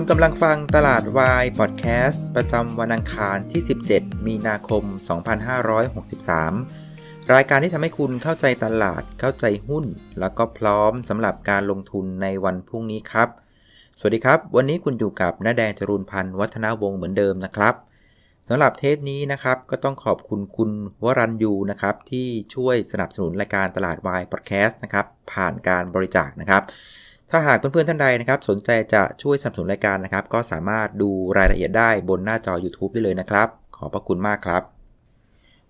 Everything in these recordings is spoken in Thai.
คุณกำลังฟังตลาดวายพอดแคสต์ประจำวันอังคารที่ 17 มีนาคม 2563 รายการที่ทำให้คุณเข้าใจตลาด เข้าใจหุ้น แล้วก็พร้อมสำหรับการลงทุนในวันพรุ่งนี้ครับ สวัสดีครับ วันนี้คุณอยู่กับน้าแดงจรูนพันธ์วัฒนาวงศ์เหมือนเดิมนะครับสำหรับเทปนี้นะครับก็ต้องขอบคุณคุณวรันยูนะครับที่ช่วยสนับสนุนรายการตลาดวายพอดแคสต์นะครับผ่านการบริจาคนะครับ ถ้าหากเพื่อนๆท่านใดนะครับสนใจจะช่วยสนับสนุนรายการนะครับ ก็สามารถดูรายละเอียดได้บนหน้าจอ YouTube ได้เลยนะครับ ขอบพระคุณมากครับ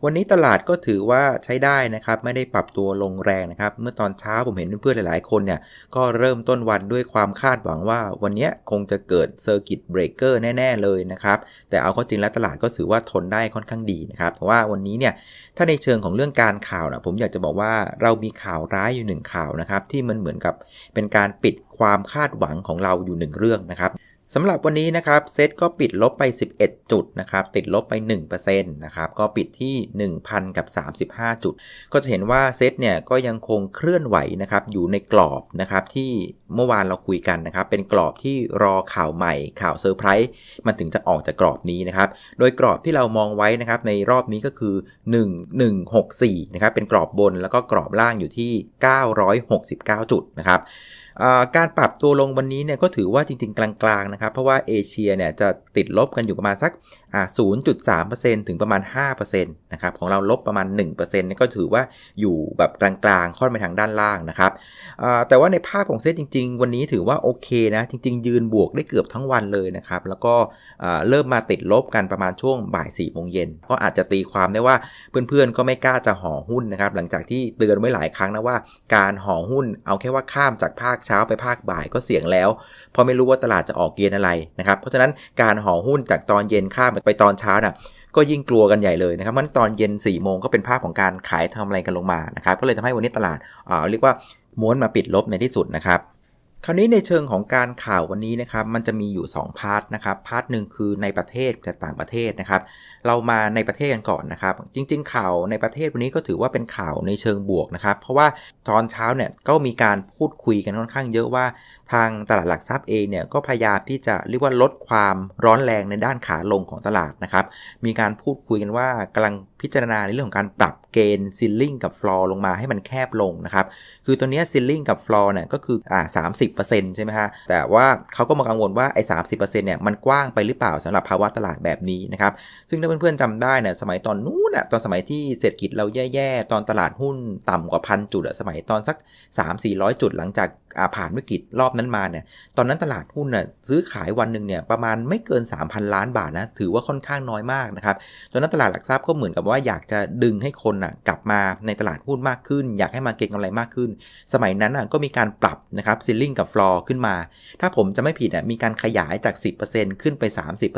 วันนี้ตลาดก็ถือว่าใช้ได้นะครับไม่ได้ปรับตัวลงแรงนะครับ เมื่อตอนเช้าผมเห็นเพื่อนๆหลายๆ คนเนี่ยก็เริ่มต้นวันด้วยความคาดหวังว่า วันนี้คงจะเกิดเซอร์กิตเบรกเกอร์แน่ ๆ เลยนะครับแต่เอาเข้าจริงแล้วตลาดก็ถือว่าทนได้ค่อนข้างดีนะครับเพราะว่าวันนี้เนี่ยถ้าในเชิงของเรื่องการข่าวนะผมอยากจะบอกว่าเรามีข่าวร้ายอยู่หนึ่งข่าวนะครับที่มันเหมือนกับเป็นการปิดความคาดหวังของเราอยู่หนึ่งเรื่องนะครับ สำหรับวันนี้นะครับเซตก็ปิดลบไป 11 จุดนะครับติดลบไป1%นะครับก็ปิดที่ 1,000 กับ 35 จุด ก็จะเห็นว่าเซตเนี่ยก็ยังคงเคลื่อนไหวนะครับอยู่ในกรอบนะครับที่เมื่อวานเราคุยกันนะครับเป็นกรอบที่รอข่าวใหม่ข่าวเซอร์ไพรส์มันถึงจะออกจากกรอบนี้นะครับโดยกรอบที่เรามองไว้นะครับในรอบนี้ก็คือ 1164นะครับเป็นกรอบบนแล้วก็กรอบล่างอยู่ที่ 969 จุดนะครับ การปรับตัวลงวันนี้เนี่ยก็ถือว่าจริงๆ กลางๆนะครับเพราะว่าเอเชียเนี่ยจะติดลบกันอยู่ประมาณสัก0.3%ถึงประมาณ 5%นะครับของเราลบประมาณ 1%นี่ก็ถือว่าอยู่แบบกลางๆ ค่อนไปทางด้านล่างนะครับแต่ว่าในภาพของเซตจริง ๆ วันนี้ถือว่าโอเคนะ จริง ๆ ยืนบวกได้เกือบทั้งวันเลยนะครับ แล้วก็เริ่มมาติดลบกันประมาณช่วงบ่าย4ี่โมงเย็นก็อาจจะตีความได้ว่าเพื่อนๆ ก็ไม่กล้าจะห่อหุ้นนะครับ หลังจากที่เตือนไว้หลายครั้งนะว่าการห่อหุ้นเอาแค่ว่าข้ามจากภาคเช้าไปภาคบ่ายก็เสี่ยงแล้ว เพราะไม่รู้ว่าตลาดจะออกเกณฑ์อะไรนะครับ เพราะฉะนั้นการห่อหุ้นจากตอนเย็นข้ามไปตอนเช้าน่ะก็ยิ่งกลัวกันใหญ่เลยนะครับมันตอนเย็น4ี่โมงก็เป็นภาพของการขายทำอะไรกันลงมานะครับก็เลยทำให้วันนี้ตลาดอ่าเรียกว่าม้วนมาปิดลบในที่สุดนะครับคราวนี้ในเชิงของการข่าววันนี้นะครับมันจะมีอยู่ 2 พาร์ทนะครับพาร์ทหนึ่งคือในประเทศกับต่างประเทศนะครับ เรามาในประเทศกันก่อนนะครับ จริง ๆ ข่าวในประเทศวันนี้ก็ถือว่าเป็นข่าวในเชิงบวกนะครับ เพราะว่าตอนเช้าเนี่ยก็มีการพูดคุยกันค่อนข้างเยอะว่า ทางตลาดหลักทรัพย์เองเนี่ยก็พยายามที่จะเรียกว่าลดความร้อนแรงในด้านขาลงของตลาดนะครับ มีการพูดคุยกันว่ากำลังพิจารณาในเรื่องของการปรับเกณฑ์ซิลลิงกับฟลอร์ลงมาให้มันแคบลงนะครับ คือตัวนี้ซิลลิงกับฟลอร์เนี่ยก็คืออ่าสามสิบเปอร์เซ็นต์ใช่ไหมฮะ แต่ว่าเขาก็มากังวลว่าไอ้สามสิบเปอร์เซ็นต์เนี่ยมันกว้างไปหรือเปล่าสำหรับภาวะตลาดแบบนี้นะครับ ซึ่งถ้าเพื่อนๆจำได้เนี่ยสมัยตอนนู้นอะตอนสมัยที่เศรษฐกิจเราแย่ๆ ตอนตลาดหุ้นต่ำกว่าพันจุดอะสมัยตอนสัก3 4 0 0 จุดหลังจากผ่านวิกฤตรอบนั้นมาเนี่ย ตอนนั้นตลาดหุ้นน่ะซื้อขายวันหนึ่งเนี่ยประมาณไม่เกิน 3,000 ล้านบาทนะ ถือว่าค่อนข้างน้อยมากนะครับ ตอนนั้นตลาดหลักทรัพย์ก็เหมือนกับว่าอยากจะดึงให้คนน่ะกลับมาในตลาดหุ้นมากขึ้น อยากให้มาเก็งกำไรมากขึ้น สมัยนั้นน่ะก็มีการปรับนะครับซิลลิงกับฟลอร์ขึ้นมา ถ้าผมจะไม่ผิดอะมีการขยายจาก 10%ขึ้นไป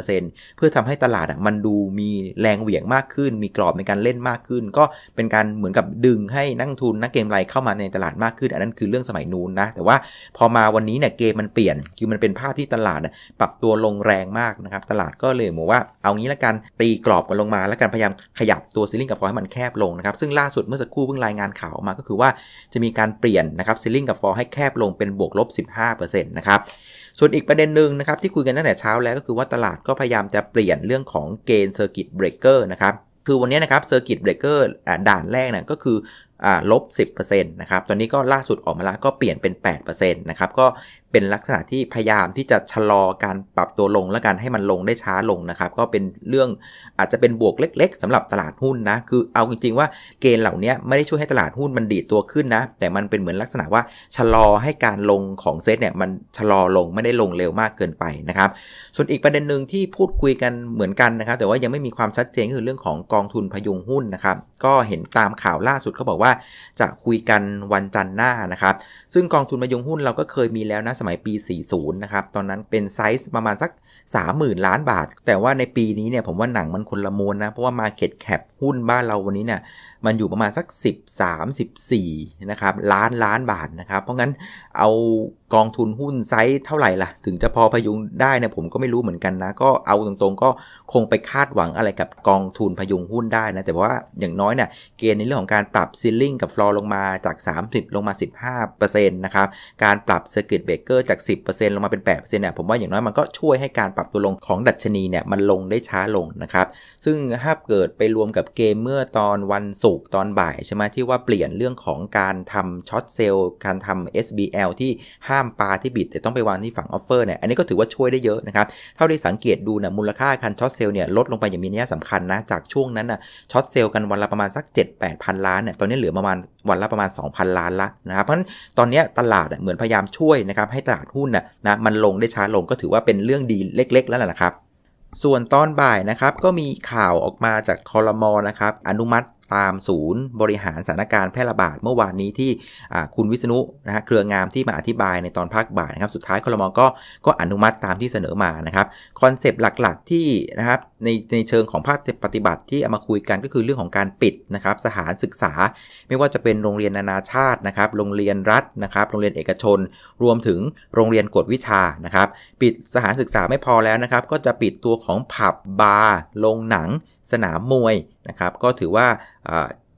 30%เพื่อทำให้ตลาดอะมันดูมีแรงเหวี่ยงมากขึ้น มีกรอบในการเล่นมากขึ้น ก็เป็นการเหมือนกับดึงให้นักทุนนักเก็งกำไรเข้ามาในตลาดมากขึ้น อันนั้นคือเรื่องสมัยนู้นนะ แต่ว่าพอมาวันนี้เนี่ยเกมมันเปลี่ยน คือมันเป็นภาพที่ตลาดปรับตัวลงแรงมากนะครับ ตลาดก็เลยบอกว่าเอางี้ละกันตีกรอบกันลงมา แล้วกันพยายามขยับตัวซิลลิงกับฟอร์ให้มันแคบลงนะครับ ซึ่งล่าสุดเมื่อสักครู่เพิ่งรายงานข่าวออกมาก็คือว่าจะมีการเปลี่ยนนะครับซิลลิงกับฟอร์ให้แคบลงเป็นบวกลบ 15%นะครับส่วนอีกประเด็นหนึ่งนะครับที่คุยกันตั้งแต่เช้าแล้วก็คือว่าตลาดก็พยายามจะเปลี่ยนเรื่องของเกณฑ์เซอร์กิตเบรกเกอร์นะครับคือวันนี้นะครับเซอร์กิตเบรกเกอร์ด่านแรกนะก็คือ ลบ 10%นะครับ ตอนนี้ก็ล่าสุดออกมาแล้วก็เปลี่ยนเป็น 8%นะครับ ก็ เป็นลักษณะที่พยายามที่จะชะลอการปรับตัวลงและกันให้มันลงได้ช้าลงนะครับ ก็เป็นเรื่องอาจจะเป็นบวกเล็ก ๆสำหรับตลาดหุ้นนะ คือเอาจริงๆว่าเกณฑ์เหล่านี้ไม่ได้ช่วยให้ตลาดหุ้นมันดีดตัวขึ้นนะ แต่มันเป็นเหมือนลักษณะว่าชะลอให้การลงของเซตเนี่ยมันชะลอลงไม่ได้ลงเร็วมากเกินไปนะครับ ส่วนอีกประเด็นหนึ่งที่พูดคุยกันเหมือนกันนะครับ แต่ว่ายังไม่มีความชัดเจนคือเรื่องของกองทุนพยุงหุ้นนะครับ ก็เห็นตามข่าวล่าสุดเขาบอกว่าจะคุยกันวันจันทร์หน้านะครับ ซึ่งกองทุนพยุงหุ้นเราก็เคยมีแล้วนะสมัยปี 40 นะครับ ตอนนั้นเป็นไซส์ประมาณสัก 30,000 ล้านบาท แต่ว่าในปีนี้เนี่ยผมว่าหนังมันคนละมวลนะ เพราะว่า Market Cap หุ้นบ้านเราวันนี้เนี่ยมันอยู่ประมาณสัก 13 14นะครับล้านล้านบาทนะครับ เพราะงั้นเอากองทุนหุ้นไซส์เท่าไหร่ล่ะ ถึงจะพอพยุงได้เนี่ยผมก็ไม่รู้เหมือนกันนะ ก็เอาตรงๆ ก็คงไปคาดหวังอะไรกับกองทุนพยุงหุ้นได้นะ แต่ว่าอย่างน้อยเนี่ยเกณฑ์ในเรื่องของการปรับซีลิ่งกับฟลอร์ลงมาจาก 30 ลงมา 15%นะครับการปรับเซอร์กิตเบเกอร์จาก 10%ลงมาเป็น8%เนี่ยผมว่าอย่างน้อยมันก็ช่วยให้การปรับตัวลงของดัชนีเนี่ยมันลงได้ช้าลงนะครับ ซึ่งถ้าเกิดไปรวมกับเกมเมื่อตอนวันศุกร์ตอนบ่ายใช่ไหมที่ว่าเปลี่ยนเรื่องของการทำช็อตเซลล์การทำ SBL ที่ห้ามปลาที่บิด แต่ต้องไปวางที่ฝั่งออฟเฟอร์เนี่ยอันนี้ก็ถือว่าช่วยได้เยอะนะครับ เท่าที่สังเกตดูนี่ยมูลค่าการช็อตเซลล์เนี่ยลดลงไปอย่างมีนัยสำคัญนะจากช่วงนั้นนะช็อตเซลล์กันวันละประมาณสัก 7-8พันล้านเนี่ยตอนนี้เหลือประมาณวันละประมาณ 2,000 ล้านละนะครับ เพราะฉะนั้นตอนนี้ตลาดเหมือนพยายามช่วยนะครับให้ตลาดหุ้นนะนะมันลงได้ช้าลงก็ถือว่าเป็นเรื่องดีเล็ก ๆ แล้วแหละนะครับส่วนตอนบ่ายนะครับก็มีข่าวออกมาจากคอรมอนะครับอนุมัติ ตามศูนย์บริหารสถานการณ์แพร่ระบาดเมื่อวานนี้ที่คุณวิษณุนะฮะเครืองามที่มาอธิบายในตอนภาคบ่ายนะครับสุดท้ายคอรมก็ก็อนุมัติตามที่เสนอมานะครับคอนเซปต์หลักๆที่นะครับในในเชิงของภาคปฏิบัติที่เอามาคุยกันก็คือเรื่องของการปิดนะครับสถานศึกษา ไม่ว่าจะเป็นโรงเรียนนานาชาตินะครับโรงเรียนรัฐนะครับโรงเรียนเอกชน รวมถึงโรงเรียนกฎวิชานะครับปิดสถานศึกษาไม่พอแล้วนะครับก็จะปิดตัวของผับบาร์โรงหนังสนามมวยนะครับก็ถือว่า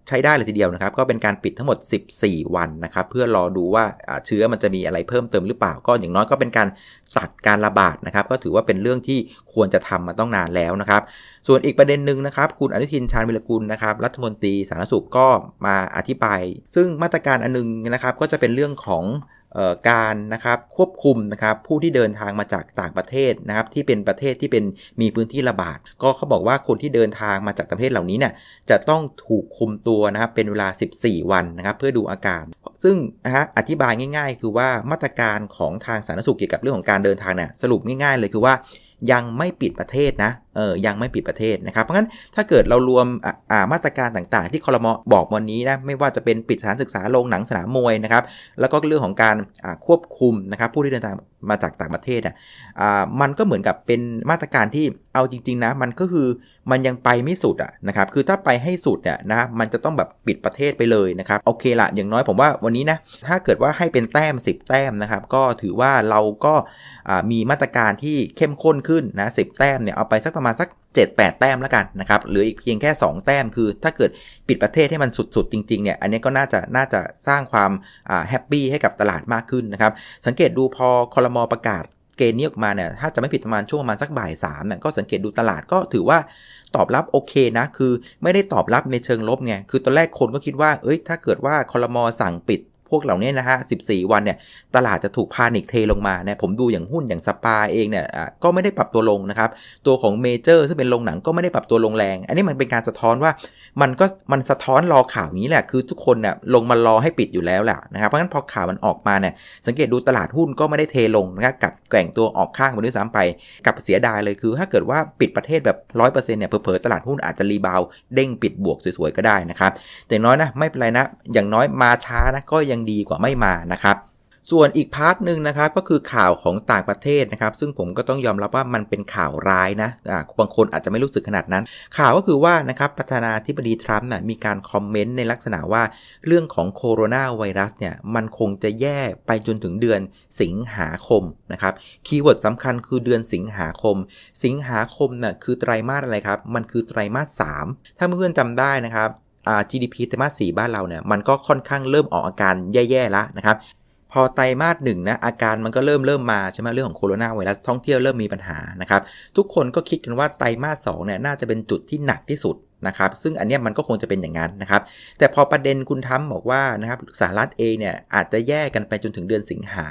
ใช้ได้เลยทีเดียวนะครับ ก็เป็นการปิดทั้งหมด 14 วันนะครับ เพื่อรอดูว่าเชื้อมันจะมีอะไรเพิ่มเติมหรือเปล่า ก็อย่างน้อยก็เป็นการตัดการระบาดนะครับ ก็ถือว่าเป็นเรื่องที่ควรจะทำมาต้องนานแล้วนะครับ ส่วนอีกประเด็นหนึ่งนะครับ คุณอนุทินชาญวิรกุลนะครับ รัฐมนตรีสาธารณสุขก็มาอธิบาย ซึ่งมาตรการอันนึงนะครับ ก็จะเป็นเรื่องของ การนะครับควบคุมนะครับผู้ที่เดินทางมาจากต่างประเทศนะครับที่เป็นประเทศที่เป็นมีพื้นที่ระบาด ก็เขาบอกว่าคนที่เดินทางมาจากประเทศเหล่านี้เนี่ยจะต้องถูกคุมตัวนะครับเป็นเวลา 14 วันนะครับเพื่อดูอาการ ซึ่งนะฮะอธิบายง่าย ๆ คือว่ามาตรการของทางสาธารณสุขเกี่ยวกับเรื่องของการเดินทางเนี่ยสรุปง่ายๆ เลยคือว่า ยังไม่ปิดประเทศนะเออยังไม่ปิดประเทศนะครับเพราะงั้นถ้าเกิดเรารวมอ่ามาตรการต่างๆ ที่คอรมอบอกวันนี้นะไม่ว่าจะเป็นปิดสถานศึกษาโรงหนังสนามมวยนะครับแล้วก็เรื่องของการควบคุมนะครับผู้ที่เดินทาง มาจากต่างประเทศอะมันก็เหมือนกับเป็นมาตรการที่เอาจริง ๆ นะ มันก็คือมันยังไปไม่สุดอะนะครับคือถ้าไปให้สุดเนี่ยนะมันจะต้องแบบปิดประเทศไปเลยนะครับโอเคละอย่างน้อยผมว่าวันนี้นะถ้าเกิดว่าให้เป็นแต้ม 10 แต้มนะครับก็ถือว่าเราก็มีมาตรการที่เข้มข้นขึ้นนะสิแต้มเนี่ยเอาไปสักประมาณสัก 7-8 แต้มแล้วกันนะครับหรืออีกเพียงแค่ 2 แต้มคือ ถ้าเกิดปิดประเทศให้มันสุดๆ จริงๆเนี่ยอันนี้ก็น่าจะน่าจะสร้างความแฮปปี้ให้กับตลาดมากขึ้นนะครับสังเกตดูพอคอรมอประกาศเกณฑ์นี้ออกมาเนี่ยถ้าจะไม่ผิดประมาณช่วงประมาณสักบ่ายสามเนี่ยก็สังเกตดูตลาดก็ถือว่าตอบรับโอเคนะคือไม่ได้ตอบรับในเชิงลบไงคือตอนแรกคนก็คิดว่าเอ้ยถ้าเกิดว่าคอรมอสั่งปิด พวกเหล่านี้นะฮะ 14 วันเนี่ย ตลาดจะถูกพานิกเทลงมาเนี่ย ผมดูอย่างหุ้นอย่างสปาเองเนี่ยก็ไม่ได้ปรับตัวลงนะครับ ตัวของเมเจอร์ซึ่งเป็นโรงหนังก็ไม่ได้ปรับตัวลงแรง อันนี้มันเป็นการสะท้อนว่ามันก็มันสะท้อนรอข่าวนี้แหละ คือทุกคนเนี่ยลงมารอให้ปิดอยู่แล้วแหละนะครับ เพราะฉะนั้นพอข่าวมันออกมาเนี่ยสังเกตดูตลาดหุ้นก็ไม่ได้เทลงนะครับกับแกว่งตัวออกข้างไปด้วยซ้ำไปกับเสียดายเลยคือ ถ้าเกิดว่าปิดประเทศแบบ100%เนี่ยเผลอๆตลาดหุ้นอาจจะรีบาวเด้งปิดบวกสวยๆก็ได้นะครับแต่น้อยนะไม่เป็นไรนะอย่างน้อยมาช้านะก็ยังดีกว่าไม่มานะครับส่วนอีกพาร์ทหนึ่งนะครับก็คือข่าวของต่างประเทศนะครับซึ่งผมก็ต้องยอมรับว่ามันเป็นข่าวร้ายนะบางคนอาจจะไม่รู้สึกขนาดนั้น ข่าวก็คือว่านะครับประธานาธิบดีทรัมป์นะมีการคอมเมนต์ในลักษณะว่าเรื่องของโคโรนาไวรัสเนี่ยมันคงจะแย่ไปจนถึงเดือนสิงหาคมนะครับคีย์เวิร์ดสำคัญคือเดือนสิงหาคม สิงหาคมนะ่ะคือไตรามาสอะไรครับมันคือไตรามาส3ถ้าเพื่อนๆจำได้นะครับ GDP ไตรมาส4บ้านเราเนี่ยมันก็ค่อนข้างเริ่มออกอาการแย่ๆแล้วนะครับพอไตรมาสหนึ่งนะอาการมันก็เริ่มเริ่มมาใช่ไหมเรื่องของโคโรนาไวรัสท่องเที่ยวเริ่มมีปัญหานะครับทุกคนก็คิดกันว่าไตรมาสสเนี่ยน่าจะเป็นจุดที่หนักที่สุดนะครับซึ่งอันนี้มันก็คงจะเป็นอย่างนั้นนะครับแต่พอประเด็นคุณทั้มบอกว่านะครับสหรัฐเองเนี่ยอาจจะแยกกันไปจนถึงเดือนสิงหา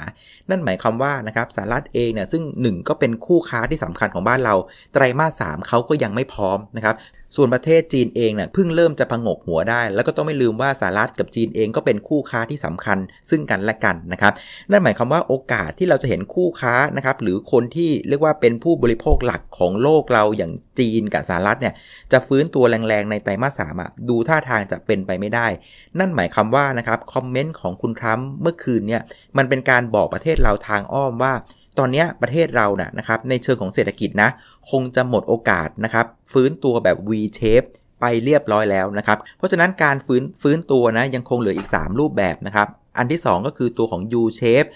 นั่นหมายความว่านะครับสหรัฐเองเนี่ยซึ่ง 1 ก็เป็นคู่ค้าที่สำคัญของบ้านเรา ไตรมาสสเขาก็ยังไม่พร้อมนะครับ ส่วนประเทศจีนเองเนี่ยเพิ่งเริ่มจะพงกหัวได้ แล้วก็ต้องไม่ลืมว่าสหรัฐกับจีนเองก็เป็นคู่ค้าที่สำคัญซึ่งกันและกันนะครับนั่นหมายความว่าโอกาสที่เราจะเห็นคู่ค้านะครับหรือคนที่เรียกว่าเป็นผู้บริโภคหลักของโลกเราอย่างจีนกับสหรัฐเนี่ยจะฟื้นตัวแรงๆในไตรมาสสามดูท่าทางจะเป็นไปไม่ได้ นั่นหมายความว่านะครับคอมเมนต์ของคุณทรัมป์เมื่อคืนเนี่ยมันเป็นการบอกประเทศเราทางอ้อมว่า ตอนนี้ประเทศเรานะนะครับในเชิงของเศรษฐกิจนะคงจะหมดโอกาสนะครับฟื้นตัวแบบ V shape ไปเรียบร้อยแล้วนะครับ เพราะฉะนั้นการฟื้นฟื้นตัวนะยังคงเหลืออีก 3 รูปแบบนะครับ อันที่ 2 ก็คือตัวของ U shape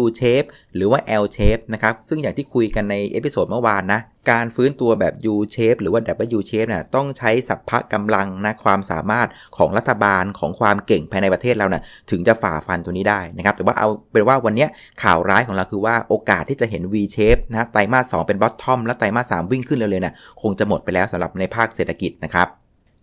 W shape หรือว่า L shape นะครับ ซึ่งอย่างที่คุยกันในเอพิโซดเมื่อวานนะ การฟื้นตัวแบบ U shape หรือว่า W shape นะต้องใช้สัพพะกำลังนะความสามารถของรัฐบาลของความเก่งภายในประเทศเรานะถึงจะฝ่าฟันตัวนี้ได้นะครับ แต่ว่าเอาเป็นว่าวันนี้ข่าวร้ายของเราคือว่าโอกาสที่จะเห็น V shape นะไตรมาส2เป็น bottom และไตรมาส3วิ่งขึ้นเร็วๆนะคงจะหมดไปแล้วสำหรับในภาคเศรษฐกิจนะครับ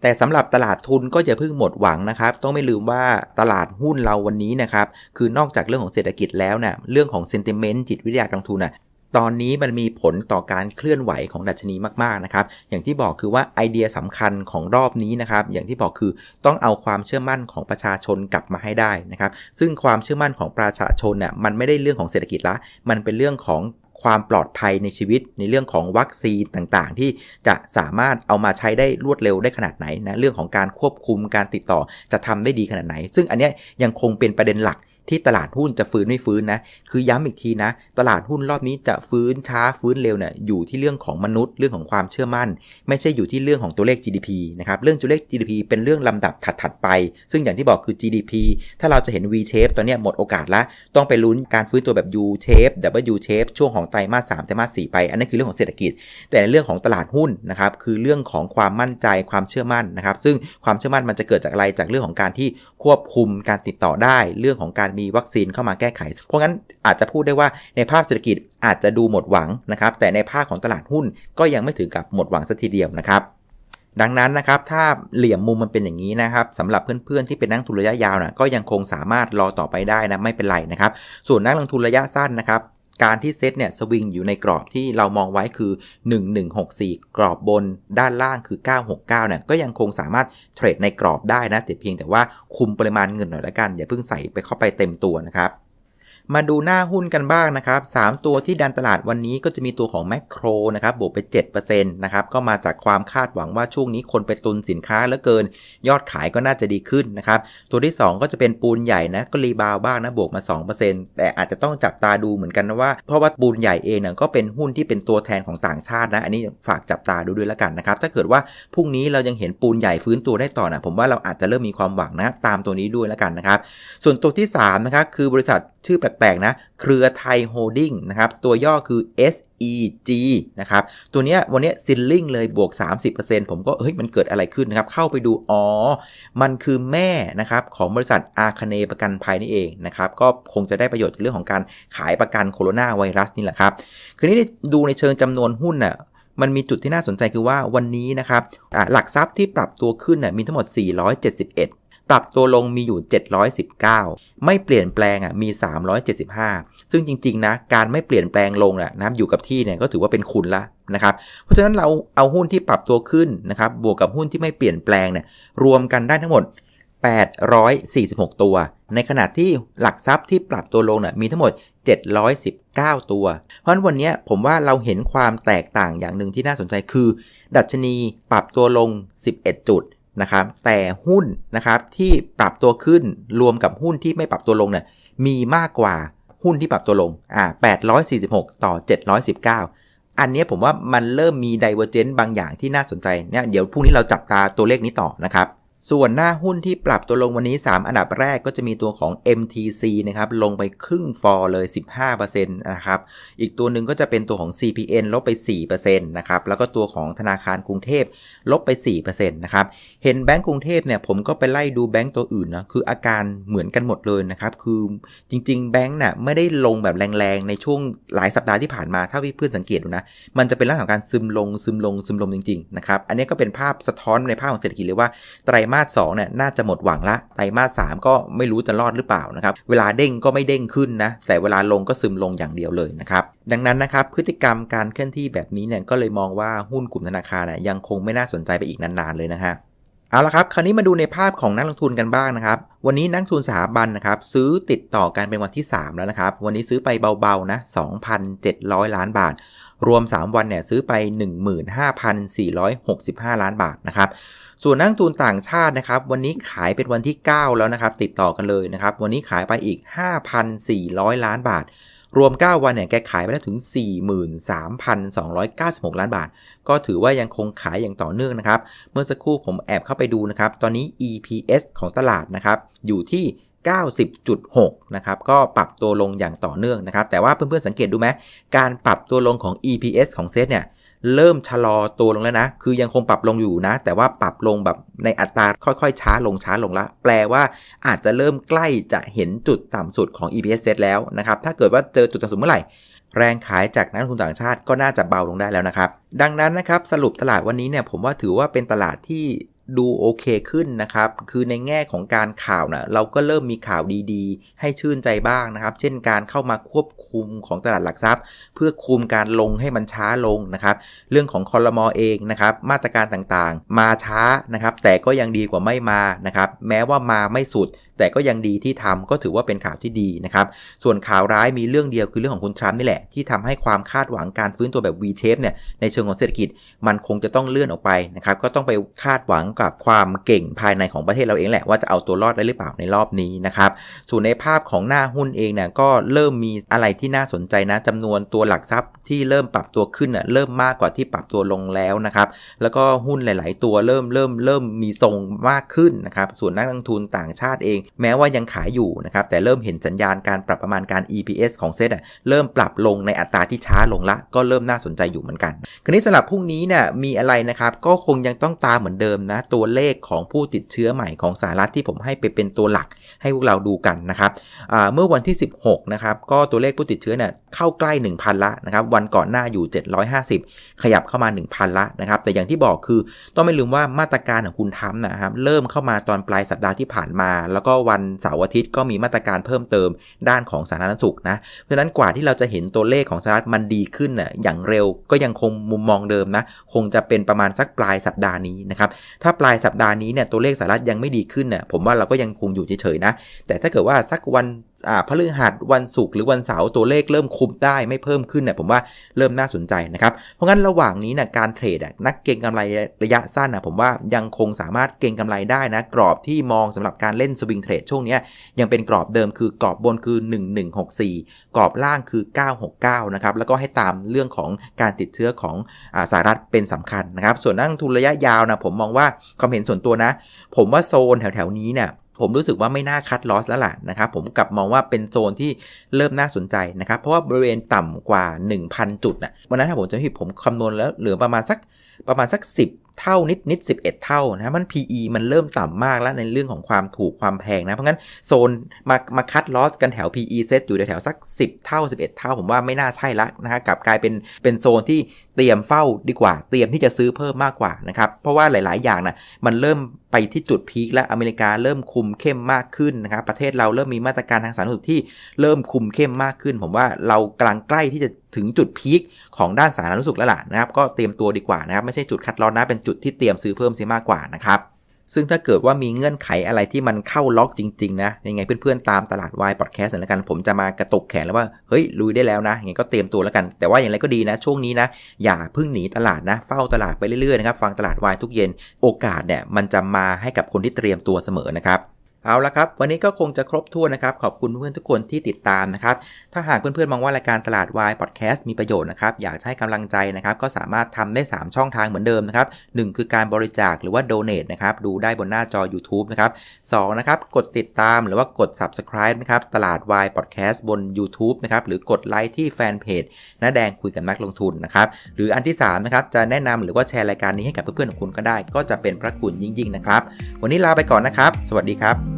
แต่สำหรับตลาดทุนก็อย่าเพิ่งหมดหวังนะครับ ต้องไม่ลืมว่าตลาดหุ้นเราวันนี้นะครับ คือนอกจากเรื่องของเศรษฐกิจแล้วนะ่ะเรื่องของเซนติเมนต์จิตวิทยาการลงทุนน่ะตอนนี้มันมีผลต่อการเคลื่อนไหวของดัชนีมากๆนะครับ อย่างที่บอกคือว่าไอเดียสำคัญของรอบนี้นะครับ อย่างที่บอกคือต้องเอาความเชื่อมั่นของประชาชนกลับมาให้ได้นะครับ ซึ่งความเชื่อมั่นของประชาชนน่ะมันไม่ได้เรื่องของเศรษฐกิจละ มันเป็นเรื่องของ ความปลอดภัยในชีวิตในเรื่องของวัคซีนต่างๆ ที่จะสามารถเอามาใช้ได้รวดเร็วได้ขนาดไหนนะเรื่องของการควบคุมการติดต่อจะทำได้ดีขนาดไหน ซึ่งอันนี้ยังคงเป็นประเด็นหลัก ที่ตลาดหุ้นจะฟื้นไม่ฟื้นนะ คือย้ำอีกทีนะ ตลาดหุ้นรอบนี้จะฟื้นช้าฟื้นเร็วเนี่ยอยู่ที่เรื่องของมนุษย์เรื่องของความเชื่อมั่น ไม่ใช่อยู่ที่เรื่องของตัวเลข GDP นะครับ เรื่องตัวเลข GDP เป็นเรื่องลำดับถัดๆไป ซึ่งอย่างที่บอกคือ GDP ถ้าเราจะเห็น V shape ตอนนี้หมดโอกาสละ ต้องไปลุ้นการฟื้นตัวแบบ U shape W shape ช่วงของไตรมาส3ไตรมาส4ไป อันนี้นคือเรื่องของเศรษฐกิจ แต่ในเรื่องของตลาดหุ้นนะครับ คือเรื่องของความมั่นใจความเชื่อมั่นนะครับ ซึ่งความเชื่อมั่นมันจะเกิดจากอะไร จากเรื่องของการที่ควบคุมการติดต่อได้ เรื่องของการมีวัคซีนเข้ามาแก้ไข เพราะงั้นอาจจะพูดได้ว่าในภาพเศรษฐกิจอาจจะดูหมดหวังนะครับ แต่ในภาคของตลาดหุ้นก็ยังไม่ถึงกับหมดหวังสัทีเดียวนะครับดังนั้นนะครับถ้าเหลี่ยมมุมมันเป็นอย่างนี้นะครับสำหรับเพื่อนๆที่เป็นนักทุนระยะยาวนะก็ยังคงสามารถรอต่อไปได้นะไม่เป็นไรนะครับส่วนนักลงทุนระยะสั้นนะครับ การที่เซตเนี่ยสวิงอยู่ในกรอบที่เรามองไว้คือ 1164 กรอบบนด้านล่างคือ 969เนี่ยก็ยังคงสามารถเทรดในกรอบได้นะแต่เพียงแต่ว่าคุมปริมาณเงินหน่อยละกัน อย่าเพิ่งใส่ไปเข้าไปเต็มตัวนะครับ มาดูหน้าหุ้นกันบ้างนะครับ 3 ตัวที่ดันตลาดวันนี้ก็จะมีตัวของแมคโครนะครับบวกไป 7%นะครับก็มาจากความคาดหวังว่าช่วงนี้คนไปตุนสินค้าแล้วเกิน ยอดขายก็น่าจะดีขึ้นนะครับ ตัวที่ 2 ก็จะเป็นปูนใหญ่นะก็รีบาวบ้างนะบวกมา 2%แต่อาจจะต้องจับตาดูเหมือนกันนะว่า เพราะว่าปูนใหญ่เองเนี่ยก็เป็นหุ้นที่เป็นตัวแทนของต่างชาตินะอันนี้ฝากจับตาดูด้วยแล้วกันนะครับถ้าเกิดว่าพรุ่งนี้เรายังเห็นปูนใหญ่ฟื้นตัวได้ต่อนะผมว่าเราอาจจะเริ่มมีความหวังนะตามตัวนี้ด้วยแล้วกันนะครับส่วนตัวที่3นะครับคือบริษัทชื่อแปลกๆนะ เครือไทยโฮดดิ้งนะครับ ตัวย่อคือ SEG นะครับ ตัวเนี้ยวันนี้ซิลลิงเลยบวก 30%ผมก็เฮ้ยมันเกิดอะไรขึ้นนะครับ เข้าไปดู อ๋อ มันคือแม่นะครับของบริษัทอาคเนประกันภัยนี่เองนะครับ ก็คงจะได้ประโยชน์เรื่องของการขายประกันโคโรนาไวรัสนี่แหละครับ คืนนี้ดูในเชิงจำนวนหุ้นน่ะมันมีจุดที่น่าสนใจคือว่าวันนี้นะครับหลักทรัพย์ที่ปรับตัวขึ้นน่ะมีทั้งหมด 471 ปรับตัวลงมีอยู่ 719 ไม่เปลี่ยนแปลงอะมี 375 ซึ่งจริง ๆ นะ การไม่เปลี่ยนแปลงลงนะนะอยู่กับที่เนี่ยก็ถือว่าเป็นคุณละนะครับ เพราะฉะนั้นเราเอาหุ้นที่ปรับตัวขึ้นนะครับ บวกกับหุ้นที่ไม่เปลี่ยนแปลงเนี่ยรวมกันได้ทั้งหมด 846 ตัว ในขณะที่หลักทรัพย์ที่ปรับตัวลงเนี่ยมีทั้งหมด 719 ตัว เพราะฉะนั้นวันนี้ผมว่าเราเห็นความแตกต่างอย่างหนึ่งที่น่าสนใจคือ ดัชนีปรับตัวลง 11 จุด นะครับแต่หุ้นนะครับที่ปรับตัวขึ้นรวมกับหุ้นที่ไม่ปรับตัวลงเนี่ยมีมากกว่าหุ้นที่ปรับตัวลงอ่า846 ต่อ 719 อันนี้ผมว่ามันเริ่มมีดิเวอร์เจนต์บางอย่างที่น่าสนใจเนี่ยเดี๋ยวพรุ่งนี้เราจับตาตัวเลขนี้ต่อนะครับ ส่วนหน้าหุ้นที่ปรับตัวลงวันนี้ 3 อันดับแรกก็จะมีตัวของ MTC นะครับ ลงไปครึ่งฟอร์เลย 15%นะครับ อีกตัวหนึ่งก็จะเป็นตัวของ CPN ลบไป 4%นะครับ แล้วก็ตัวของธนาคารกรุงเทพลบไป 4%นะครับ เห็นแบงก์กรุงเทพเนี่ย ผมก็ไปไล่ดูแบงก์ตัวอื่นนะ คืออาการเหมือนกันหมดเลยนะครับ คือจริง ๆ แบงก์น่ะไม่ได้ลงแบบแรงๆ ในช่วงหลายสัปดาห์ที่ผ่านมา ถ้าเพื่อนสังเกตดูนะ มันจะเป็นลักษณะการซึมลง ซึมลง ซึมลงจริงๆ นะครับ อันนี้ก็เป็นภาพสะท้อนในภาพของเศรษฐกิจเลยว่าไตรมาส2เนี่ยน่าจะหมดหวังละ ไตรมาส3ก็ไม่รู้จะรอดหรือเปล่านะครับ เวลาเด้งก็ไม่เด้งขึ้นนะ แต่เวลาลงก็ซึมลงอย่างเดียวเลยนะครับ ดังนั้นนะครับพฤติกรรมการเคลื่อนที่แบบนี้เนี่ยก็เลยมองว่าหุ้นกลุ่มธนาคารน่ยยังคงไม่น่าสนใจไปอีกนานๆเลยนะฮะเอาละครับ คราวนี้มาดูในภาพของนักลงทุนกันบ้างนะครับ วันนี้นักทุนสถาบันนะครับซื้อติดต่อกันเป็นวันที่ 3 แล้วนะครับ วันนี้ซื้อไปเบาๆนะ 2,700 ล้านบาท รวม 3 วันเนี่ยซื้อไป 15,465 ล้านบาทนะครับส่วนนักทุนต่างชาตินะครับวันนี้ขายเป็นวันที่ 9 แล้วนะครับติดต่อกันเลยนะครับวันนี้ขายไปอีก 5,400 ล้านบาท รวม 9 วันเนี่ยแกขายไปแล้วถึง 43,296 ล้านบาท ก็ถือว่ายังคงขายอย่างต่อเนื่องนะครับ เมื่อสักครู่ผมแอบเข้าไปดูนะครับ ตอนนี้ EPS ของตลาดนะครับอยู่ที่ 90.6 นะครับ ก็ปรับตัวลงอย่างต่อเนื่องนะครับ แต่ว่าเพื่อนๆสังเกตดูไหม การปรับตัวลงของ EPS ของเซตเนี่ย เริ่มชะลอตัวลงแล้วนะ คือยังคงปรับลงอยู่นะ แต่ว่าปรับลงแบบในอัตราค่อยๆ ช้าลงช้าลงละ แปลว่าอาจจะเริ่มใกล้จะเห็นจุดต่ำสุดของ EPS set แล้วนะครับ ถ้าเกิดว่าเจอจุดต่ำสุดเมื่อไหร่ แรงขายจากนักลงทุนต่างชาติก็น่าจะเบาลงได้แล้วนะครับ ดังนั้นนะครับสรุปตลาดวันนี้เนี่ยผมว่าถือว่าเป็นตลาดที่ ดูโอเคขึ้นนะครับ คือในแง่ของการข่าวนะเราก็เริ่มมีข่าวดีๆ ให้ชื่นใจบ้างนะครับ เช่นการเข้ามาควบคุมของตลาดหลักทรัพย์ เพื่อคุมการลงให้มันช้าลงนะครับ เรื่องของคอรมอเองนะครับ มาตรการต่างๆ มาช้านะครับ แต่ก็ยังดีกว่าไม่มานะครับ แม้ว่ามาไม่สุดแต่ก็ยังดีที่ทำก็ถือว่าเป็นข่าวที่ดีนะครับ ส่วนข่าวร้ายมีเรื่องเดียวคือเรื่องของคุณทรัมป์นี่แหละ ที่ทำให้ความคาดหวังการฟื้นตัวแบบ V shape เนี่ยในเชิงของเศรษฐกิจมันคงจะต้องเลื่อนออกไปนะครับก็ต้องไปคาดหวังกับความเก่งภายในของประเทศเราเองแหละว่าจะเอาตัวรอดได้หรือเปล่าในรอบนี้นะครับส่วนในภาพของหน้าหุ้นเองเนี่ยก็เริ่มมีอะไรที่น่าสนใจนะจำนวนตัวหลักทรัพย์ที่เริ่มปรับตัวขึ้นอะเริ่มมากกว่าที่ปรับตัวลงแล้วนะครับแล้วก็หุ้นหลาย ๆ ตัวเริ่มเริ่มเริ่มมีทรงมากขึ้นนะครับส่วนนักลงทุนต่างชาติเองแม้ว่ายังขายอยู่นะครับแต่เริ่มเห็นสัญญาณการปรับประมาณการ EPS ของเซตอะเริ่มปรับลงในอัตราที่ช้าลงละ ก็เริ่มน่าสนใจอยู่เหมือนกัน คราวนี้สำหรับพรุ่งนี้เนี่ยมีอะไรนะครับก็คงยังต้องตามเหมือนเดิมนะตัวเลขของผู้ติดเชื้อใหม่ของสหรัฐที่ผมให้ไปเป็นตัวหลักให้พวกเราดูกันนะครับเมื่อวันที่ 16นะครับก็ตัวเลขผู้ติดเชื้อเนี่ยเข้าใกล้ 1,000 ละนะครับวันก่อนหน้าอยู่ 750 ขยับเข้ามา 1,000 ละนะครับแต่อย่างที่บอกคือต้องไม่ลืมว่ามาตรการของคุณทำนะครับเริ่มเข้ามาตอนปลายสัปดาห์ที่ผ่านมา แล้วก็วันเสาร์อาทิตย์ก็มีมาตรการเพิ่มเติมด้านของสาธารณสุขนะ เพราะฉะนั้นกว่าที่เราจะเห็นตัวเลขของสหรัฐมันดีขึ้นน่ะอย่างเร็วก็ยังคงมุมมองเดิมนะ คงจะเป็นประมาณสักปลายสัปดาห์นี้นะครับ ถ้าปลายสัปดาห์นี้เนี่ยตัวเลขสหรัฐยังไม่ดีขึ้นน่ะผมว่าเราก็ยังคงอยู่เฉยๆนะ แต่ถ้าเกิดว่าสักวัน พฤหัสวันศุกร์หรือวันเสาร์ตัวเลขเริ่มคุมได้ไม่เพิ่มขึ้นเนี่ยผมว่าเริ่มน่าสนใจนะครับเพราะงั้นระหว่างนี้เนี่ยการเทรดนักเก็งกำไรระยะสั้นนะผมว่ายังคงสามารถเก็งกำไรได้นะกรอบที่มองสำหรับการเล่นสวิงเทรดช่วงนี้ยังเป็นกรอบเดิมคือกรอบบนคือ 1164 กรอบล่างคือ 969นะครับแล้วก็ให้ตามเรื่องของการติดเชื้อของอสหรัฐเป็นสำคัญนะครับส่วนนักทุนระยะยาวนะผมมองว่าความเห็นส่วนตัวนะ ผมว่าโซนแถวๆนี้เนี่ย ผมรู้สึกว่าไม่น่าคัดลอสแล้วล่ะนะครับ ผมกลับมองว่าเป็นโซนที่เริ่มน่าสนใจนะครับ เพราะว่าบริเวณต่ำกว่า 1,000 จุดนะวันนั้นถ้าผมจะผิดผมคำนวณแล้วเหลือประมาณสักประมาณสัก 10 เท่านิดนิด11 เท่านะมัน PE มันเริ่มต่ำมากแล้วในเรื่องของความถูกความแพงนะ เพราะงั้นโซนมามาคัดลอสกันแถว PE เซตอยู่แถวสัก 10 เท่า 11 เท่า ผมว่าไม่น่าใช่ละนะฮะกลับกลายเป็นเป็นโซนที่เตรียมเฝ้าดีกว่า เตรียมที่จะซื้อเพิ่มมากกว่านะครับ เพราะว่าหลาย ๆ อย่างนะมันเริ่มไปที่จุดพีคและอเมริกาเริ่มคุมเข้มมากขึ้นนะครับ ประเทศเราเริ่มมีมาตรการทางสาธารณสุขที่เริ่มคุมเข้มมากขึ้น ผมว่าเรากำลังใกล้ที่จะ ถึงจุดพีคของด้านสาธารณสุขแล้วล่ะนะครับ ก็เตรียมตัวดีกว่านะครับ ไม่ใช่จุดคัดลอสนะ เป็นจุดที่เตรียมซื้อเพิ่มซิมากกว่านะครับ ซึ่งถ้าเกิดว่ามีเงื่อนไขอะไรที่มันเข้าล็อกจริงๆนะ ยังไงเพื่อนๆตามตลาดวายพอดแคสต์แล้วกัน ผมจะมากระตุกแขนแล้วว่า เฮ้ยลุยได้แล้วนะยังไงก็เตรียมตัวแล้วกัน แต่ว่าอย่างไรก็ดีนะ ช่วงนี้นะ อย่าเพิ่งหนีตลาดนะ เฝ้าตลาดไปเรื่อยๆนะครับ ฟังตลาดวายทุกเย็น โอกาสเนี่ยมันจะมาให้กับคนที่เตรียมตัวเสมอนะครับ เอาละครับ วันนี้ก็คงจะครบถ้วนนะครับ ขอบคุณเพื่อนทุกคนที่ติดตามนะครับ ถ้าหากเพื่อนๆมองว่ารายการตลาดวายพอดแคสต์มีประโยชน์นะครับ อยากให้กำลังใจนะครับ ก็สามารถทำได้ 3 ช่องทางเหมือนเดิมนะครับหคือการบริจาคหรือว่า donate นะครับ ดูได้บนหน้าจอ YouTube นะครับสนะครับ กดติดตามหรือว่ากด subscribe นะครับ ตลาดวายพอดแคสต์บน YouTube นะครับ หรือกดไลค์ที่แฟนเพจน้าแดงคุยกับนักลงทุนนะครับ หรืออันที่3นะครับ จะแนะนำหรือว่าแชร์รายการนี้ให้กับเพื่อนๆของคุณก็ได้ ก็จะเป็นพระคุณยิ่งๆนะครับ วันนี้ลาไปก่อนนะครับ สวัสดีครับ